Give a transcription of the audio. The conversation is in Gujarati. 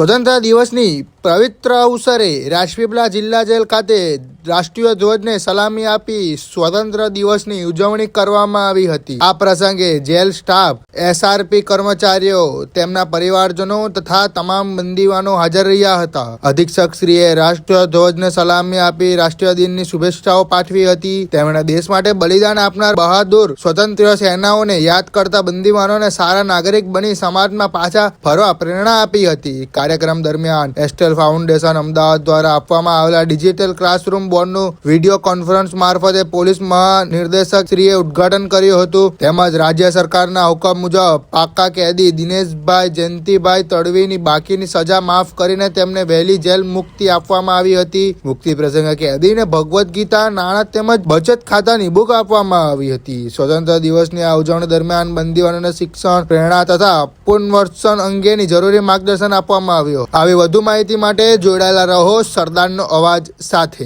સ્વતંત્ર દિવસની પવિત્ર અવસરે રાજપીપળા જિલ્લા જેલ ખાતે રાષ્ટ્રીય ધ્વજને સલામી આપી સ્વતંત્ર દિવસની ઉજવણી કરવામાં આવી હતી. આ પ્રસંગે જેલ સ્ટાફ, એસઆરપી કર્મચારીઓ, તેમના પરિવારજનો તથા તમામ બંદીવાનો હાજર રહ્યા હતા. અધિક્ષક શ્રીએ રાષ્ટ્રીય ધ્વજને સલામી આપી રાષ્ટ્રીય દિનની શુભેચ્છાઓ પાઠવી હતી. તેમણે દેશ માટે બલિદાન આપનાર બહાદુર સ્વતંત્ર સેનાઓને યાદ કરતા બંદીવાનોને સારા નાગરિક બની સમાજમાં પાછા ફરવા પ્રેરણા આપી હતી. કાર્યક્રમ દરમિયાન એસ્ટેલ ફાઉન્ડેશન અમદાવાદ દ્વારા આપવામાં આવેલા ડિજિટલ ક્લાસરૂમ બોર્ડનું વીડિયો કોન્ફરન્સ મારફતે પોલીસ મહાનિર્દેશક શ્રીએ ઉદઘાટન કર્યું હતું. તેમજ રાજ્ય સરકારના હુકમ મુજબ પાક્કા કેદી દિનેશભાઈ જયંતિભાઈ તડવીની બાકીની સજા માફ કરીને તેમને વહેલી જેલ મુક્તિ આપવામાં આવી હતી. મુક્તિ પ્રસંગે કેદીને ભગવદ્ ગીતા, નાણાં તેમજ બચત ખાતાની બુક આપવામાં આવી હતી. સ્વતંત્ર દિવસની આ ઉજવણી દરમિયાન બંદીવાનોને શિક્ષણ, પ્રેરણા તથા પુનર્વસન અંગેની જરૂરી માર્ગદર્શન આપવામાં આવ્યું. આવી વધુ માહિતી માટે જોડાયેલા રહો સરદારનો અવાજ સાથે.